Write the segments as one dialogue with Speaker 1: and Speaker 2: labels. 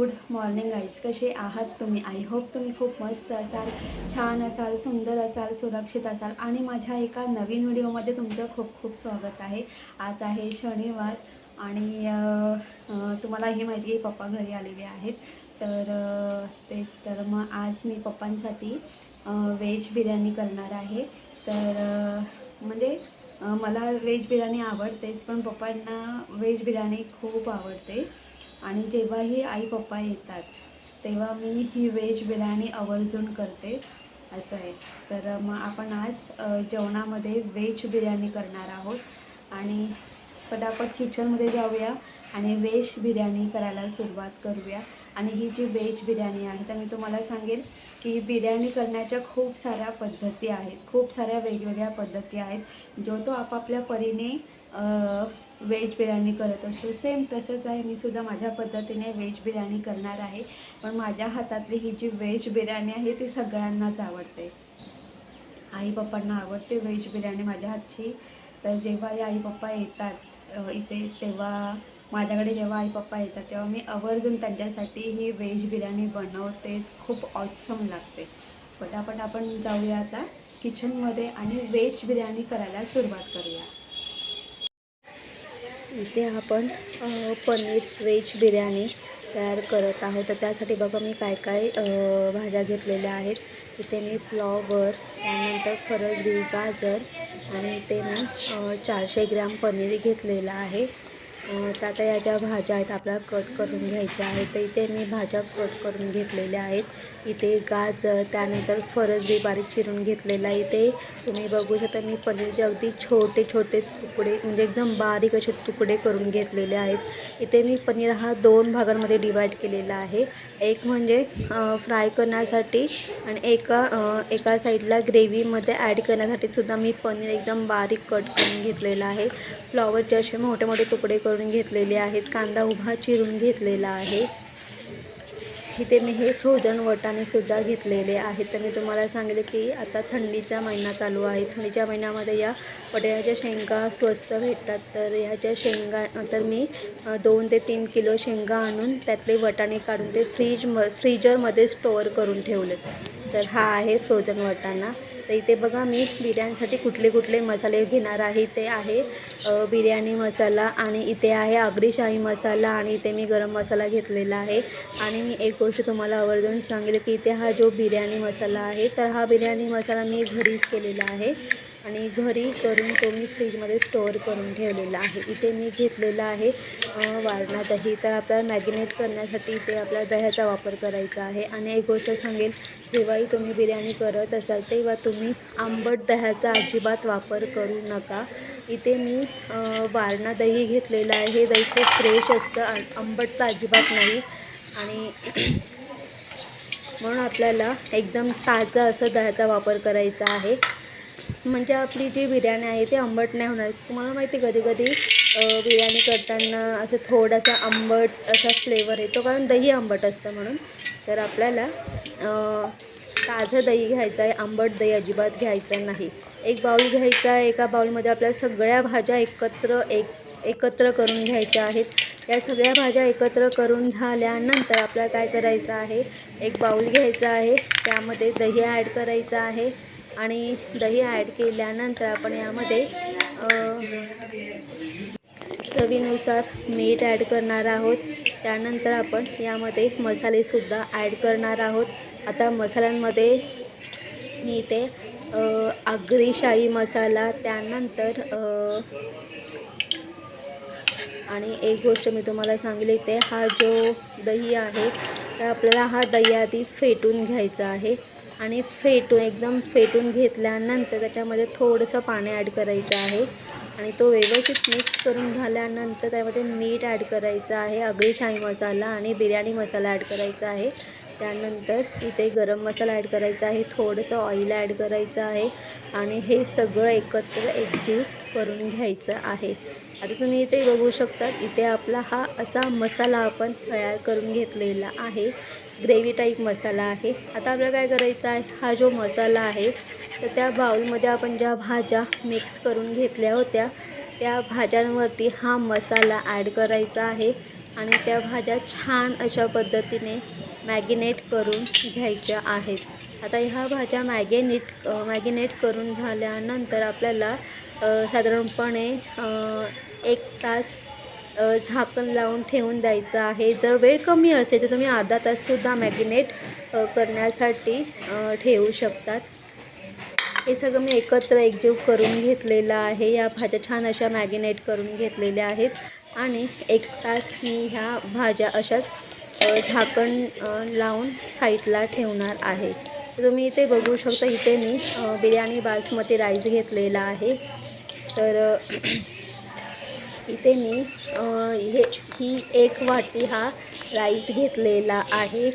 Speaker 1: Good morning eyes कसे आहात तुम्ही? आय होप तुम्ही खूप मस्त असाल छान असाल सुंदर असाल सुरक्षित असाल आणि माझ्या एका नवीन व्हिडिओमध्ये तुमचं खूप खूप स्वागत आहे. आज आहे शनिवार आणि तुम्हाला ही माहिती आहे पप्पा घरी आलेले आहेत. तर तेच तर मग आज मी पप्पांसाठी व्हेज बिर्याणी करणार आहे. तर म्हणजे मला व्हेज बिर्याणी आवडतेच पण पप्पांना व्हेज बिर्याणी खूप आवडते. आणि जेव्हाही आई पप्पा येतात तेव्हा मी ही व्हेज बिर्याणी आवर्जून करते असं आहे. तर मग आपण आज जेवणामध्ये व्हेज बिर्याणी करणार आहोत आणि पटापट किचनमध्ये जाऊया आणि व्हेज बिर्याणी करायला सुरुवात करूया. आणि ही जी व्हेज बिर्याणी आहे तर मी तुम्हाला सांगेल की बिर्याणी करण्याच्या खूप साऱ्या पद्धती आहेत खूप साऱ्या वेगवेगळ्या पद्धती आहेत जो तो आपापल्या परीने व्हेज बिर्याणी करत असतो. सेम तसंच आहे. मी सुद्धा माझ्या पद्धतीने व्हेज बिर्याणी करणार आहे. पण माझ्या हातातली ही जी व्हेज बिर्याणी आहे ती सगळ्यांनाच आवडते. आई पप्पांना आवडते व्हेज बिर्याणी माझ्या हातची. तर जेव्हाही आई पप्पा येतात इथे तेव्हा माझ्याकडे जेव्हा आई पप्पा येतात तेव्हा मी आवर्जून त्यांच्यासाठी ही व्हेज बिर्याणी बनवतेच खूप ऑसम लागते. पटापट आपण जाऊया आता किचनमध्ये आणि व्हेज बिर्याणी करायला सुरुवात करूया. इथे आपण पनीर व्हेज बिर्याणी तयार करत आहोत. तर त्यासाठी बघा मी काय काय भाज्या घेतलेल्या आहेत. इथे मी फ्लॉवर त्यानंतर फरसबी गाजर आणि इथे मी चारशे ग्रॅम पनीर घेतलेलं आहे. तर आता या ज्या भाज्या आहेत आपल्याला कट करून घ्यायच्या आहेत तर इथे मी भाज्या कट करून घेतलेल्या आहेत. इथे गाजर त्यानंतर फरसबी बारीक चिरून घेतलेला आहे. इथे तुम्ही बघू शकता मी पनीरचे अगदी छोटे छोटे तुकडे म्हणजे एकदम बारीक असे तुकडे करून घेतलेले आहेत. इथे मी पनीर हा दोन भागांमध्ये डिवाईड केलेला आहे. एक म्हणजे फ्राय करण्यासाठी आणि एका एका साईडला ग्रेव्हीमध्ये ॲड करण्यासाठी सुद्धा मी पनीर एकदम बारीक कट करून घेतलेला आहे. फ्लॉवरचे असे मोठे मोठे तुकडे करून घेतलेले आहेत. कांदा उभा चिरून घेतलेला आहे. इथे मी हे फ्रोझन वटाणेसुद्धा घेतलेले आहेत. तर मी तुम्हाला सांगितले की आता थंडीचा महिना चालू आहे. थंडीच्या महिन्यामध्ये या वटाण्याच्या शेंगा स्वस्त भेटतात. तर ह्याच्या शेंगा तर मी दोन ते तीन किलो शेंगा आणून त्यातले वटाणे काढून ते फ्रीज म फ्रीजरमध्ये स्टोअर करून ठेवलेत. तर हा आहे फ्रोझन वटाणा. तर इथे बघा मी बिर्याणीसाठी कुठले कुठले मसाले घेणार आहे ते आहे बिर्याणी मसाला आणि इथे आहे आगरीशाही मसाला आणि इथे मी गरम मसाला घेतलेला आहे. आणि मी एक गोष्ट तुम्हाला आवर्जून सांगेल की इथे हा जो बिर्याणी मसाला आहे तर हा बिर्याणी मसाला मी घरीच केलेला आहे. आणि घरी करून तो मी फ्रीजमध्ये स्टोअर करून ठेवलेला आहे. इथे मी घेतलेला आहे वारणा दही तर आपल्याला मॅगिनेट करण्यासाठी इथे आपल्या दह्याचा वापर करायचा आहे. आणि एक गोष्ट सांगेल जेव्हाही तुम्ही बिर्याणी करत असाल तेव्हा तुम्ही आंबट दह्याचा अजिबात वापर करू नका. इथे मी वारणा दही घेतलेलं आहे. हे दही खूप फ्रेश असतं आणि आंबट तर अजिबात नाही. आणि म्हणून आपल्याला एकदम ताजा असं दह्याचा वापर करायचा आहे. म्हणजे आपली जी बिर्याणी आहे ती आंबट नाही होणार. तुम्हाला माहिती आहे कधी कधी बिर्याणी करताना असं थोडासा आंबट असा फ्लेवर येतो कारण दही आंबट असतं म्हणून. तर आपल्याला ताजं दही घ्यायचं आहे आंबट दही अजिबात घ्यायचं नाही. एक बाऊल घ्यायचा आहे एका बाऊलमध्ये आपल्या सगळ्या भाज्या एकत्र एक एकत्र करून घ्यायच्या आहेत. या सगळ्या भाज्या एकत्र करून झाल्यानंतर आपल्याला काय करायचं आहे? एक बाऊल घ्यायचा आहे त्यामध्ये दही ॲड करायचं आहे. आणि दही ॲड केल्यानंतर आपण यामध्ये चवीनुसार मीठ ॲड करणार आहोत. त्यानंतर आपण यामध्ये मसालेसुद्धा ॲड करणार आहोत. आता मसाल्यांमध्ये मी इथे आग्रीशाही मसाला त्यानंतर आणि एक गोष्ट मी तुम्हाला सांगली ते हा जो दही आहे तर आपल्याला हा दही आधी फेटून घ्यायचा आहे. आणि फेटून एकदम फेटून घेतल्यानंतर त्याच्यामध्ये थोडंसं पाणी ॲड करायचं आहे. आणि तो व्यवस्थित मिक्स करून झाल्यानंतर त्यामध्ये मीठ ॲड करायचं आहे आगरी मसाला आणि बिर्याणी मसाला ॲड करायचा आहे. त्यानंतर इथे गरम मसाला ॲड करायचा आहे थोडंसं ऑइल ॲड करायचं आहे आणि हे सगळं एकत्र एकजीव करून घ्यायचं आहे. आता तुम्ही इथे बघू शकतात इथे आपला हा असा मसाला आपण तयार करून घेतलेला आहे. ग्रेव्ही टाईप मसाला आहे. आता आपल्याला काय करायचं आहे हा जो मसाला आहे तर त्या बाउलमध्ये आपण ज्या भाज्या मिक्स करून घेतल्या होत्या त्या भाज्यांवरती हा मसाला ॲड करायचा आहे आणि त्या भाज्या छान अशा पद्धतीने मॅगिनेट करून घ्यायच्या आहेत. आता ह्या भाज्या मॅगिनेट मॅगिनेट करून झाल्यानंतर आपल्याला साधारणपणे एक तास झाकण लावून ठेवून द्यायचं आहे. जर वेळ कमी असेल तर तुम्ही अर्धा ताससुद्धा मॅगिनेट करण्यासाठी ठेवू शकतात. हे सगळं मी एकत्र एकजीव करून घेतलेलं आहे. या भाज्या छान अशा मॅगिनेट करून घेतलेल्या आहेत. आणि एक तास मी ह्या भाज्या अशाच झाकण लावून साईडला ठेवणार आहे. तुम्ही इथे बघू शकता इथे मी बिर्याणी बासमती राईस घेतलेला आहे. तर इथे मी अ, हे ही एक वाटी हा राईस घेतलेला आहे.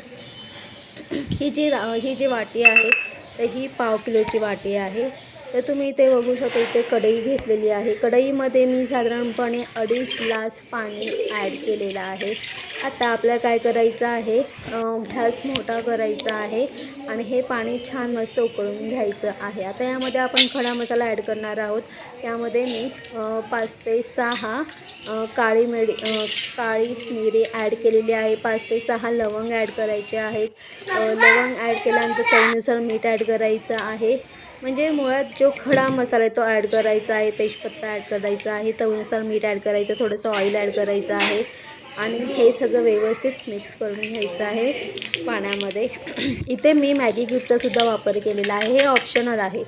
Speaker 1: ही जी रा ही जी वाटी आहे तर ही पाव किलोची वाटी आहे. तर तुम्ही इथे बघू शकता इथे कढई घेतलेली आहे. कढईमध्ये मी साधारणपणे अडीच ग्लास पाणी ॲड केलेलं आहे. आता आपल्याला काय करायचं आहे? गॅस मोठा करायचा आहे आणि हे पाणी छान मस्त उकळून घ्यायचं आहे. आता यामध्ये आपण खडा मसाला ॲड करणार आहोत. त्यामध्ये मी पाच ते सहा काळी मिरी काळी मिरी ॲड केलेली आहे. पाच ते सहा लवंग ॲड करायचे आहेत. लवंग ॲड केल्यानंतर चवीनुसार मीठ ॲड करायचं आहे. म्हणजे मुळात जो खडा मसाला आहे तो ॲड करायचा आहे तेजपत्ता ॲड करायचा आहे चवीनुसार मीठ ॲड करायचं थोडंसं ऑइल ॲड करायचं आहे. आणि हे सगळं व्यवस्थित मिक्स करून घ्यायचं आहे पाण्यामध्ये. इथे मी मॅगी क्यूबचासुद्धा वापर केलेला आहे. हे ऑप्शनल आहे.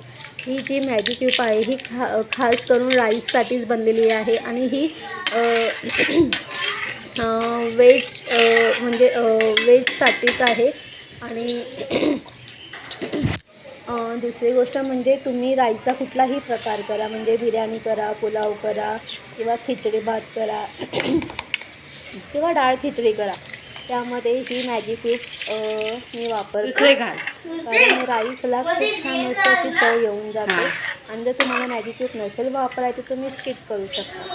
Speaker 1: ही जी मॅगी क्यूब आहे ही खा खास करून राईससाठीच बनलेली आहे आणि ही वेज म्हणजे वेजसाठीच आहे. आणि दुसरी गोष्ट म्हणजे तुम्ही राईचा कुठलाही प्रकार करा म्हणजे बिर्याणी करा पुलाव करा किंवा खिचडी भात करा किंवा डाळ खिचडी करा त्यामध्ये ही मॅगी क्यूब अ, मी वापरते कारण राईसला खूप छान मस्त अशी चव येऊन जाते आणि जर तुम्हाला मॅगी क्यूब नसेल वापरायची तुम्ही स्किप करू शकता.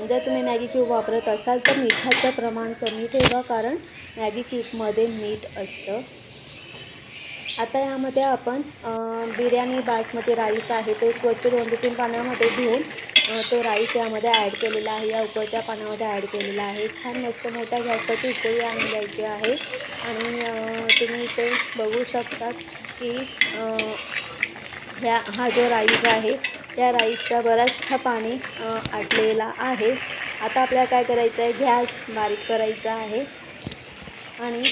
Speaker 1: जर तुम्ही मॅगी क्यूब वापरत असाल तर मिठाचं प्रमाण कमी ठेवा कारण मॅगी क्यूबमध्ये मीठ असतं. आता यामध्ये आपण बिर्याणी बासमती राईस आहे तो स्वच्छ दोन ते तीन पाण्यामध्ये धुवून तो राईस यामध्ये ॲड केलेला आहे या उकळत्या पाण्यामध्ये ॲड केलेला आहे. छान मस्त मोठ्या गॅसवरती उकळी आणून द्यायची आहे. आणि तुम्ही इथे बघू शकतात की ह्या हा जो राईस आहे त्या राईसचा बराचसा पाणी आटलेला आहे. आता आपल्याला काय करायचं आहे गॅस बारीक करायचा आहे. आणि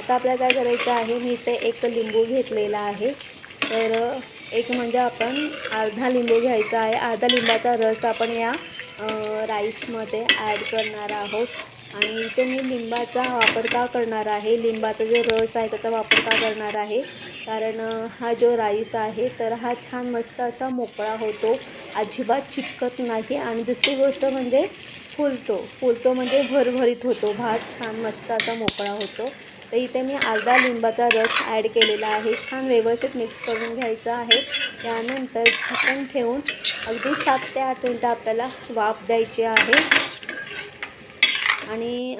Speaker 1: आता आपल्याला काय करायचं आहे मी इथे एक लिंबू घेतलेला आहे. तर एक म्हणजे आपण अर्धा लिंबू घ्यायचा आहे. अर्धा लिंबाचा रस आपण या राईसमध्ये ॲड करणार आहोत. आणि इथे मी लिंबाचा वापर का करणार आहे? लिंबाचा जो रस आहे त्याचा वापर का करणार आहे? कारण हा जो राईस आहे तर हा छान मस्त असा मोकळा होतो. अजिबात चिटकत नाही. आणि दुसरी गोष्ट म्हणजे फुलतो. फुलतो म्हणजे भरभरीत होतो. भात छान मस्त असा मोकळा होतो. तर इथे मी अर्धा लिंबाचा रस ॲड केलेला आहे. छान व्यवस्थित मिक्स करून घ्यायचा आहे. त्यानंतर झाकण ठेवून अगदी सात ते आठ मिनटं आपल्याला वाफ द्यायची आहे. आणि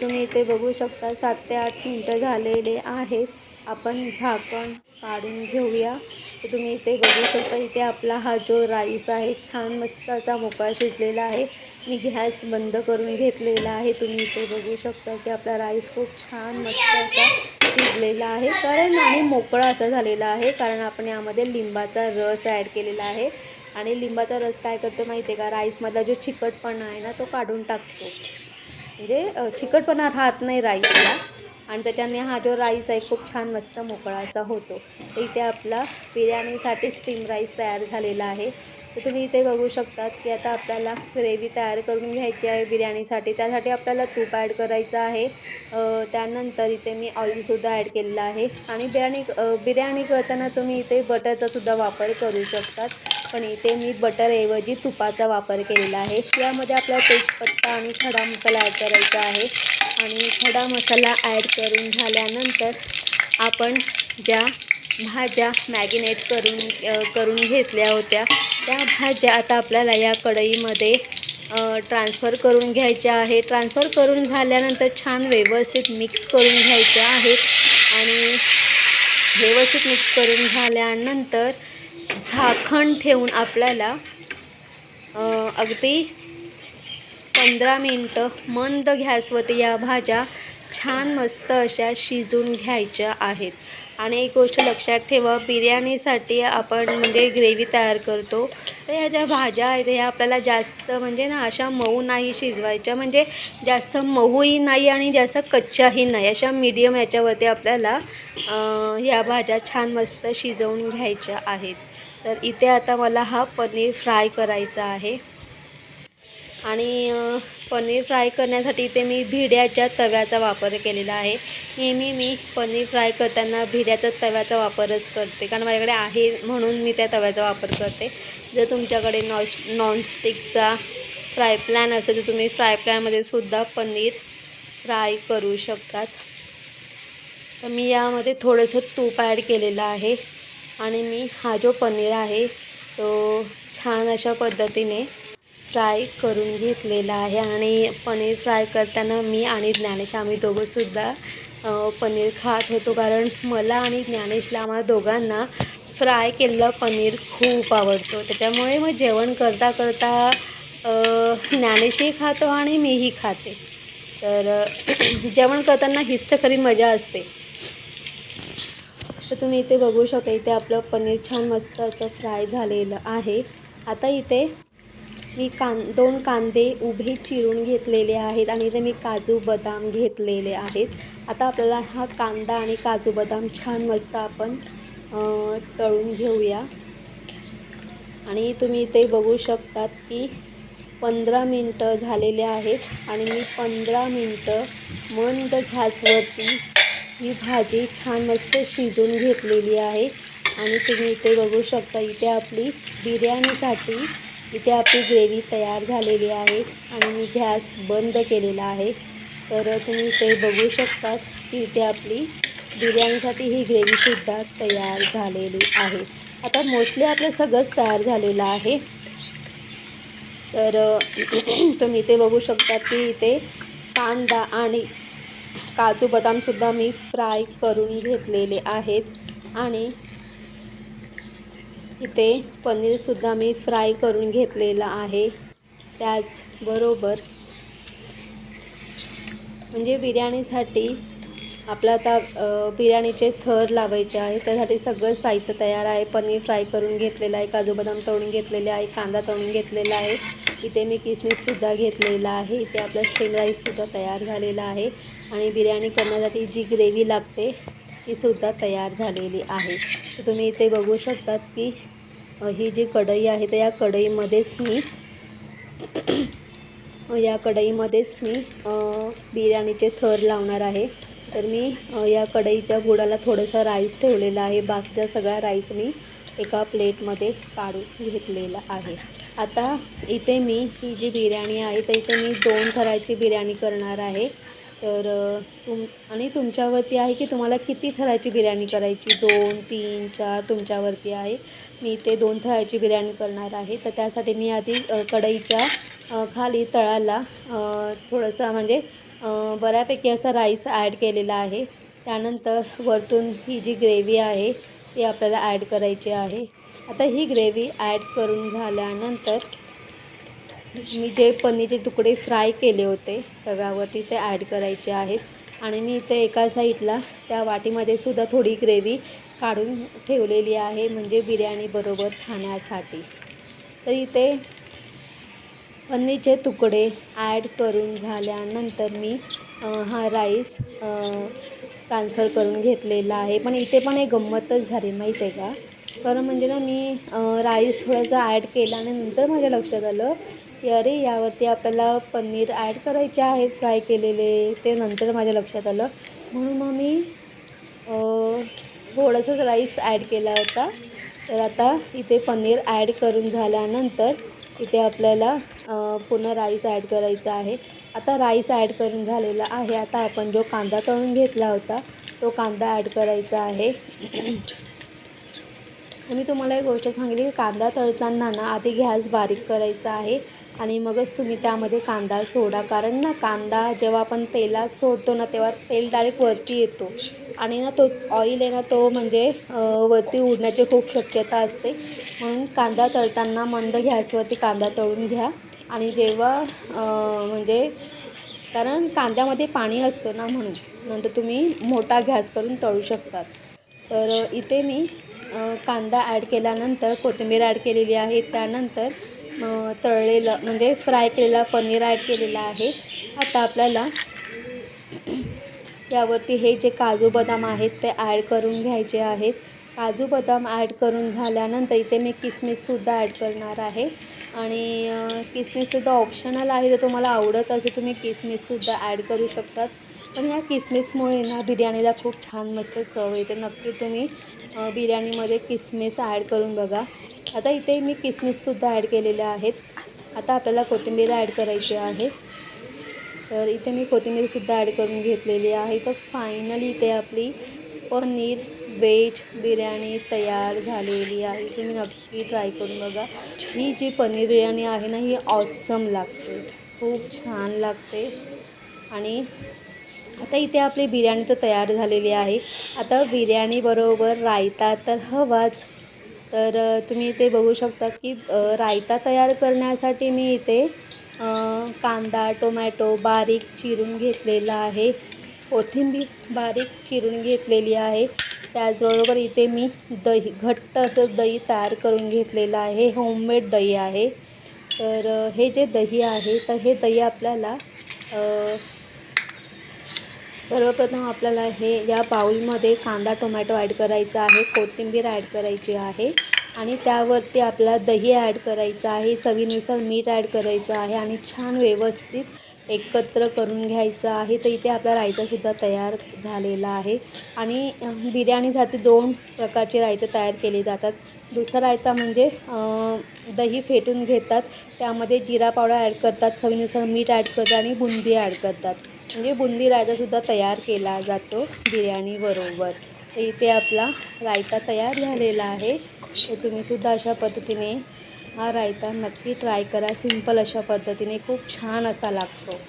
Speaker 1: तुम्ही इथे बघू शकता सात ते आठ मिनटं झालेले आहेत. आपण झाकण काढून घेऊया. तर तुम्ही इथे बघू शकता इथे आपला हा जो राईस आहे छान मस्त असा मोकळा शिजलेला आहे. मी गॅस बंद करून घेतलेला आहे. तुम्ही इथे बघू शकता की आपला राईस खूप छान मस्त असा शिजलेला आहे. कारण आणि मोकळा असा झालेला आहे. कारण आपण यामध्ये लिंबाचा रस ॲड केलेला आहे. आणि लिंबाचा रस काय करतो माहिती आहे का? राईसमधला जो चिकटपणा आहे ना तो काढून टाकतो. म्हणजे चिकटपणा राहत नाही राईसला. आणि त्याच्याने हा जो राईस आहे खूप छान मस्त मोकळा असा होतो. इथे आपला बिर्याणीसाठी स्टीम राईस तयार झालेला आहे. तर तुम्ही इथे बघू शकतात की आता आपल्याला ग्रेव्ही तयार करून घ्यायची आहे बिर्याणीसाठी. त्यासाठी आपल्याला तूप ॲड करायचं आहे. त्यानंतर इथे मी ऑइलसुद्धा ॲड केलेलं आहे. आणि बिर्याणी बिर्याणी करताना तुम्ही इथे बटरचासुद्धा वापर करू शकतात. पण इथे मी बटरऐवजी तुपाचा वापर केलेला आहे. यामध्ये आपल्याला तेजपत्ता आणि खडा मसाला ॲड करायचा आहे. आणि खडा मसाला ॲड करून झाल्यानंतर आपण ज्या भाज्या मॅगिनेट करून करून घेतल्या होत्या त्या भाज्या आता आपल्याला या कढईमध्ये ट्रान्सफर करून घ्यायच्या आहे ट्रान्सफर करून झाल्यानंतर छान व्यवस्थित मिक्स करून घ्यायच्या आहेत आणि व्यवस्थित मिक्स करून झाल्यानंतर झाकण ठेवून आपल्याला अगदी पंधरा मिनटं मंद गॅसवरती या भाज्या छान मस्त अशा शिजून घ्यायच्या आहेत. आणि एक गोष्ट लक्षात ठेवा बिर्याणीसाठी आपण म्हणजे ग्रेव्ही तयार करतो. तर ह्या ज्या भाज्या आहेत ह्या आपल्याला जास्त म्हणजे ना अशा मऊ नाही शिजवायच्या. म्हणजे जास्त मऊही नाही आणि जास्त कच्च्याही नाही. अशा मीडियम याच्यावरती आपल्याला ह्या भाज्या छान मस्त शिजवून घ्यायच्या आहेत. तर इथे आता मला हा पनीर फ्राय करायचा आहे. आणि पनीर फ्राय करण्यासाठी इथे मी भिड्याच्या तव्याचा वापर केलेला आहे. नेहमी मी पनीर फ्राय करताना भिड्याच्या तव्याचा वापरच करते. कारण माझ्याकडे आहे म्हणून मी त्या तव्याचा वापर करते. जर तुमच्याकडे नॉश नॉनस्टिकचा फ्राय प्लॅन असेल तर तुम्ही फ्राय प्लॅनमध्ये सुद्धा पनीर फ्राय करू शकतात. तर मी यामध्ये थोडंसं तूप ॲड केलेलं आहे. आणि मी हा जो पनीर आहे तो छान अशा पद्धतीने फ्राय करून घेतलेला आहे आणि पनीर फ्राय करताना मी आणि ज्ञानेश आम्ही दोघंसुद्धा पनीर खात होतो. कारण मला आणि ज्ञानेशला आम्हाला दोघांना फ्राय केलेलं पनीर खूप आवडतो. त्याच्यामुळे मग जेवण करता करता ज्ञानेशही खातो आणि मीही खाते. तर जेवण करताना हीच तर खरी मजा असते. तर तुम्ही इथे बघू शकता इथे आपलं पनीर छान मस्त असं फ्राय झालेलं आहे. आता इथे मी कां दोन कांदे उभे चिरून घेतलेले आहेत आणि इथे मी काजू बदाम घेतलेले आहेत. आता आपल्याला हा कांदा आणि काजू बदाम छान मस्त आपण तळून घेऊया. आणि तुम्ही इथे बघू शकतात की पंधरा मिनटं झालेले आहेत आणि मी पंधरा मिनटं मंद घासवरती ही भाजी छान मस्त शिजून घेतलेली आहे. आणि तुम्ही इथे बघू शकता इथे आपली बिर्याणीसाठी इथे आपली ग्रेव्ही तयार झालेली आहे आणि मी गॅस बंद केलेला आहे. तर तुम्ही इथे बघू शकतात की इथे आपली बिर्याणीसाठी ही ग्रेव्हीसुद्धा तयार झालेली आहे. आता मोस्टली आपलं सगळंच तयार झालेलं आहे. तर तुम्ही इथे बघू शकता की इथे कांदा आणि काजू बदामसुद्धा मी फ्राय करून घेतलेले आहेत. आणि इथे पनीरसुद्धा मी फ्राय करून घेतलेलं आहे. त्याचबरोबर म्हणजे बिर्याणीसाठी आपलं आता बिर्याणीचे थर लावायचे आहे. त्यासाठी सगळं साहित्य तयार आहे. पनीर फ्राय करून घेतलेलं आहे. काजू बदाम तळून घेतलेले आहे. कांदा तळून घेतलेला आहे. इथे मी किसमिससुद्धा घेतलेला आहे. इथे आपला स्टीम राईससुद्धा तयार झालेला आहे. आणि बिर्याणी करण्यासाठी जी ग्रेव्ही लागते तीसुद्धा तयार झालेली आहे. तर तुम्ही इथे बघू शकतात की ही जी कढई आहे तर या कढईमध्येच मी या कढईमध्येच मी बिर्याणीचे थर लावणार आहे. तर मी या कढईच्या बुडाला थोडंसं राईस ठेवलेला आहे. बाकीचा सगळा राईस मी एका प्लेटमध्ये काढून घेतलेला आहे. आता इथे मी ही जी बिर्याणी आहे तर इथे मी दोन थराची बिर्याणी करणार आहे. तर तुम आणि तुमच्यावरती आहे की तुम्हाला किती थराची बिर्याणी करायची? दोन तीन चार तुमच्यावरती आहे. मी ते दोन थराची बिर्याणी करणार आहे. तर त्यासाठी मी आधी कढईच्या खाली तळाला थोडंसं म्हणजे बऱ्यापैकी असा राईस ॲड केलेला आहे. त्यानंतर वरतून ही जी ग्रेव्ही आहे ती आपल्याला ॲड करायची आहे. आता ही ग्रेव्ही ॲड करून झाल्यानंतर मी जे पनीरचे तुकडे फ्राय केले होते तव्यावरती ते ॲड करायचे आहेत. आणि मी इथे एका साईडला त्या वाटीमध्ये सुद्धा थोडी ग्रेव्ही काढून ठेवलेली आहे म्हणजे बिर्याणी बरोबर खाण्यासाठी. तर इथे पनीरचे तुकडे ॲड करून झाल्यानंतर मी हा राईस ट्रान्सफर करून घेतलेला आहे. पण इथे पण एक गंमतच झाली माहीत आहे का? कारण म्हणजे ना मी राईस थोडासा ॲड केला आणि नंतर माझ्या लक्षात आलं अरे यावरती आपल्याला पनीर ॲड करायचे आहेत फ्राय केलेले. ते नंतर माझ्या लक्षात आलं. म्हणून मग मी थोडंसंच राईस ॲड केला होता. तर आता इथे पनीर ॲड करून झाल्यानंतर इथे आपल्याला पुन्हा राईस ॲड करायचा आहे. आता राईस ॲड करून झालेला आहे. आता आपण जो कांदा तळून घेतला होता तो कांदा ॲड करायचा आहे. मी तुम्हाला एक गोष्ट सांगितली की कांदा तळताना ना आधी गॅस बारीक करायचा आहे आणि मगच तुम्ही त्यामध्ये कांदा सोडा. कारण ना कांदा जेव्हा आपण तेलात सोडतो ना तेव्हा तेल डायरेक्ट वरती येतो. आणि ना तो ऑइल आहे ना तो म्हणजे वरती उडण्याची खूप शक्यता असते. म्हणून कांदा तळताना मंद गॅसवरती कांदा तळून घ्या. आणि जेव्हा म्हणजे कारण कांद्यामध्ये पाणी असतं ना म्हणून. नंतर तुम्ही मोठा गॅस करून तळू शकतात. तर इथे मी कांदा ॲड केल्यानंतर कोथिंबीर ॲड केलेली आहे. त्यानंतर तळलेलं म्हणजे फ्राय केलेला पनीर ॲड केलेला आहे. आता आपल्याला यावरती हे जे काजू बदाम आहेत ते ॲड करून घ्यायचे आहेत. काजू बदाम ॲड करून झाल्यानंतर इथे मी किसमिससुद्धा ॲड करणार आहे. आणि किसमिससुद्धा ऑप्शनल आहे. जर तुम्हाला आवडत असेल तुम्ही किसमिससुद्धा ॲड करू शकतात. पण ह्या किसमिसमुळे ना बिर्याणीला खूप छान मस्त चव येते. नक्की तुम्ही बिर्याणीमध्ये किसमिस ॲड करून बघा. आता इथे मी किसमिससुद्धा ॲड केलेल्या आहेत. आता आपल्याला कोथिंबीर ॲड करायची आहे. तर इथे मी कोथिंबीरसुद्धा ॲड करून घेतलेली आहे. तर फायनली इथे आपली पनीर वेज बिर्याणी तयार झालेली आहे. तुम्ही नक्की ट्राय करून बघा. ही जी पनीर बिर्याणी आहे ना ही ऑसम लागते. खूप छान लागते. आणि आता इथे आपली बिर्याणी तर तयार झालेली आहे. आता बिर्याणीबरोबर रायता तर हवाच. तर तुम्ही इथे बघू शकता की रायता तयार करण्यासाठी मी इथे कांदा टोमॅटो बारीक चिरून घेतलेला आहे. कोथिंबीर बारीक चिरून घेतलेली आहे. त्याचबरोबर इथे मी दही घट्ट असं दही तयार करून घेतलेलं आहे. होममेड दही आहे. तर हे जे दही आहे तर हे दही आपल्याला सर्वप्रथम आपल्याला हे या बाउलमध्ये कांदा टोमॅटो ॲड करायचा आहे कोथिंबीर ॲड करायची आहे आणि त्यावरती आपल्याला दही ॲड करायचं आहे चवीनुसार मीठ ॲड करायचं आहे आणि छान व्यवस्थित एकत्र करून घ्यायचं आहे. तर इथे आपला रायतासुद्धा तयार झालेला आहे आणि बिर्याणीसाठी दोन प्रकारचे रायते तयार केले जातात. दुसरा रायता म्हणजे दही फेटून घेतात. त्यामध्ये जिरा पावडर ॲड करतात चवीनुसार मीठ ॲड करतात आणि बुंदी ॲड करतात. म्हणजे बुंदी रायतासुद्धा तयार केला जातो बिर्याणीबरोबर तर इथे आपला रायता तयार झालेला आहे. तर तुम्हीसुद्धा अशा पद्धतीने हा रायता नक्की ट्राय करा. सिंपल अशा पद्धतीने खूप छान असा लागतो.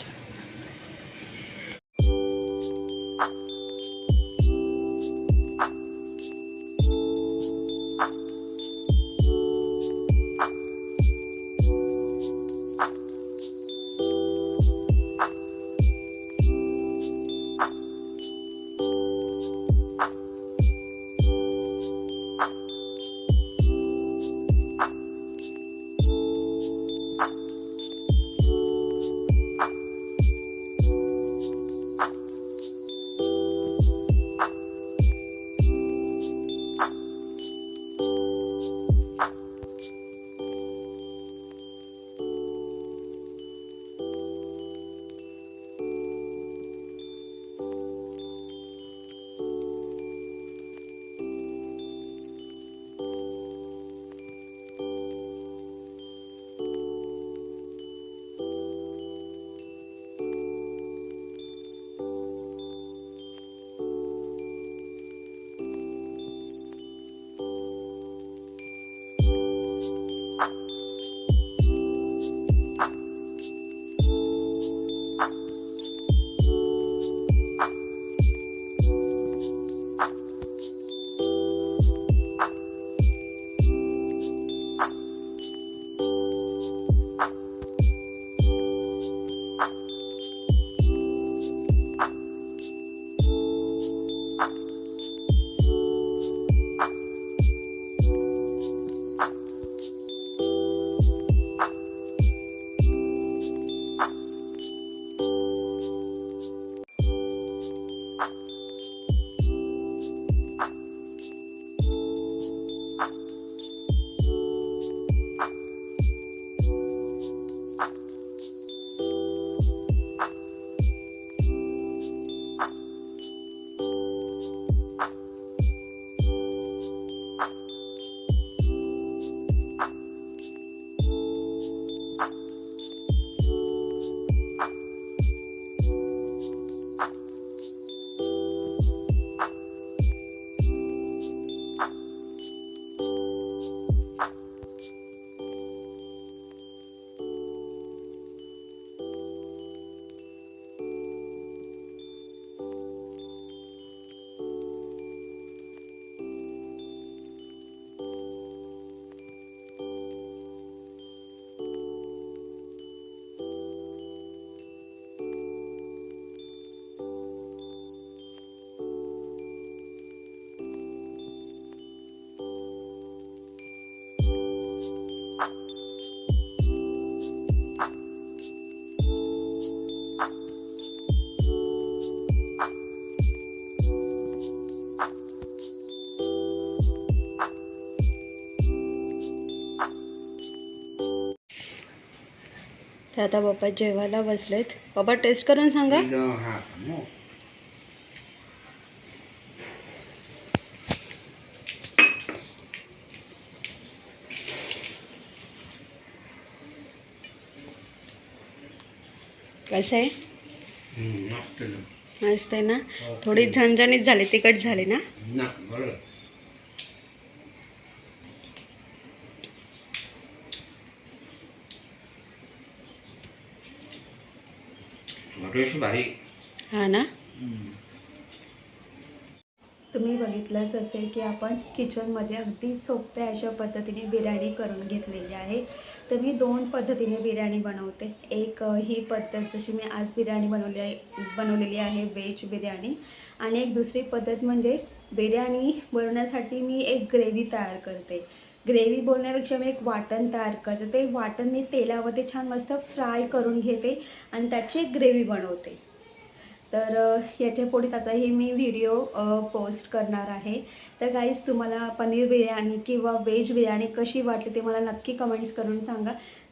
Speaker 1: आता बाप्पा जेवायला बसलेत. बाबा टेस्ट करून सांगा.
Speaker 2: हा
Speaker 1: कसं आहे?
Speaker 2: मस्त
Speaker 1: आहे ना. थोडी झणझणीत झाली तिखट झाली ना?
Speaker 2: टोमॅटोची भारी.
Speaker 1: हा ना. तुम्ही बघितलंच असेल की आपण किचनमध्ये अगदी सोप्या अशा पद्धतीने बिर्याणी करून घेतलेली आहे. तर मी दोन पद्धतीने बिर्याणी बनवते. एक ही पद्धत जशी मी आज बिर्याणी बनवली आहे बनवलेली आहे व्हेज बिर्याणी. आणि एक दुसरी पद्धत म्हणजे बिर्याणी बनवण्यासाठी मी एक ग्रेव्ही तयार करते. ग्रेव्ही बोलण्यापेक्षा मी एक वाटण तयार करते. ते वाटण मी तेलावरती छान मस्त फ्राय करून घेते आणि त्याची एक ग्रेव्ही बनवते. तर याच्यापुढे त्याचाही मी व्हिडिओ पोस्ट करणार आहे. तर गाईज तुम्हाला पनीर बिर्याणी किंवा व्हेज बिर्याणी कशी वाटली ते मला नक्की कमेंट्स करून सांगा.